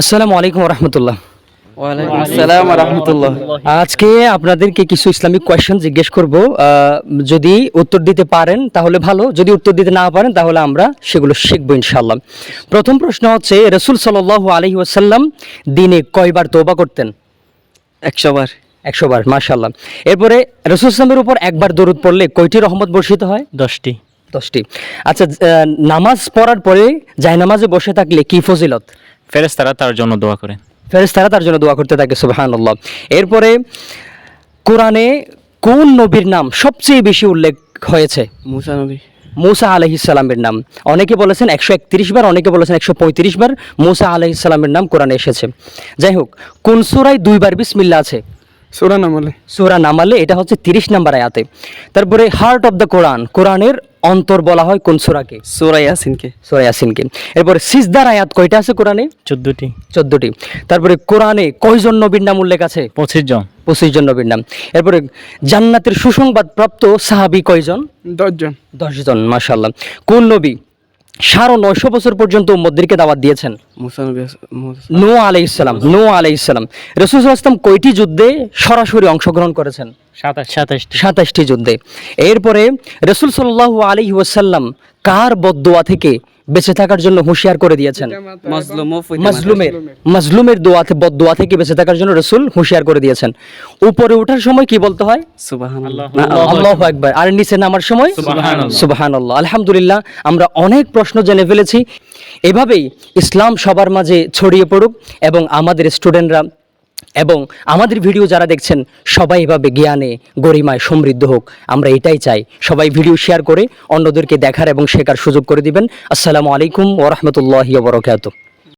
আসসালামু আলাইকুম রহমতুল্লাহ। আজকে আপনাদেরকে কিছু ইসলামিক কোয়েশ্চেন জিজ্ঞেস করব। যদি উত্তর দিতে পারেন তাহলে ভালো যদি উত্তর দিতে না পারেন তাহলে আমরা সেগুলো শিখব ইনশাল্লাহ প্রথম প্রশ্ন হচ্ছে রসুল সাল আলহি ওয়াসাল্লাম দিনে কয়বার তোবা করতেন? একশো বার একশো বার এরপরে রসুল ইসলামের উপর একবার দরুদ পড়লে কয়টি রহমত বর্ষিত হয়? দশটি। দশটি। আচ্ছা নামাজ পড়ার পরে জায়নামাজে বসে থাকলে কি ফজিলত? ফেরেশতারা তার জন্য দোয়া করে ফেরেশতারা তার জন্য দোয়া করতে থাকে সুবহানাল্লাহ। এরপরে কোরআনে কোন নবীর নাম সবচেয়ে বেশি উল্লেখ হয়েছে? মুসা নবী। মুসা আলহিসাল্লামের নাম। অনেকে বলেছেন একশো একত্রিশ বার অনেকে বলেছেন একশো পঁয়ত্রিশ বার মুসা আলহিসাল্লামের নাম কোরআনে এসেছে। যাই হোক কোন সুরায় দুইবার বিসমিল্লা আছে? সুরা নামালে। সুরা নামালে এটা হচ্ছে তিরিশ নাম্বার আয়াতে। তারপরে হার্ট অফ দ্য কোরআন কোরআনের অন্তর বলা হয় কোন সুরাকে? সুরা ইয়াসিনকে। সুরা ইয়াসিনকে। এরপরে সিজদার আয়াত কয়টা আছে কোরআনে? চোদ্দটি। চোদ্দটি। তারপরে কোরআনে কয়জন নবীর নাম উল্লেখ আছে? পঁচিশ জন। পঁচিশ জন নবীর নাম। এরপরে জান্নাতের সুসংবাদ প্রাপ্ত সাহাবি কয়জন? দশজন। দশজন মাশাল্লাহ কোন নবী সাড়ে নয়শো বছর পর্যন্ত উম্মদদেরকে দাওয়াত দিয়েছেন। নো আলাই ইসলাম নো আলাই ইসলাম রসুল ইসলাম কয়টি যুদ্ধে সরাসরি অংশগ্রহণ করেছেন? সাতাশ সাতাশটি। সাতাশটি যুদ্ধে। এরপরে রসুল সাল্লাহ আলী ওয়াসাল্লাম কার বদোয়া থেকে বেঁচে থাকার জন্য হুঁশিয়ার করে দিয়েছেন। মজলুম মাজলুমের মাজলুমের। দোয়া বদোয়া থেকে বেঁচে থাকার জন্য রসুল হুঁশিয়ার করে দিয়েছেন। উপরে ওঠার সময় কি বলতে হয়? সুবহানাল্লাহ। আল্লাহ একবার আর নিচে নামার সময়? সুবহানাল্লাহ। সুবাহান আল্লাহ আলহামদুলিল্লাহ আমরা অনেক প্রশ্ন জেনে ফেলেছি। এভাবেই ইসলাম সবার মাঝে ছড়িয়ে পড়ুক এবং আমাদের স্টুডেন্টরা এবং আমাদের ভিডিও যারা দেখছেন, সবাই এভাবে জ্ঞানে, গরিমায় সমৃদ্ধ হোক। আমরা এটাই চাই। সবাই ভিডিও শেয়ার করে অন্যদেরকে দেখার এবং শেখার সুযোগ করে দিবেন। আসসালামু আলাইকুম ওরহমতুল্লাহ বরকাত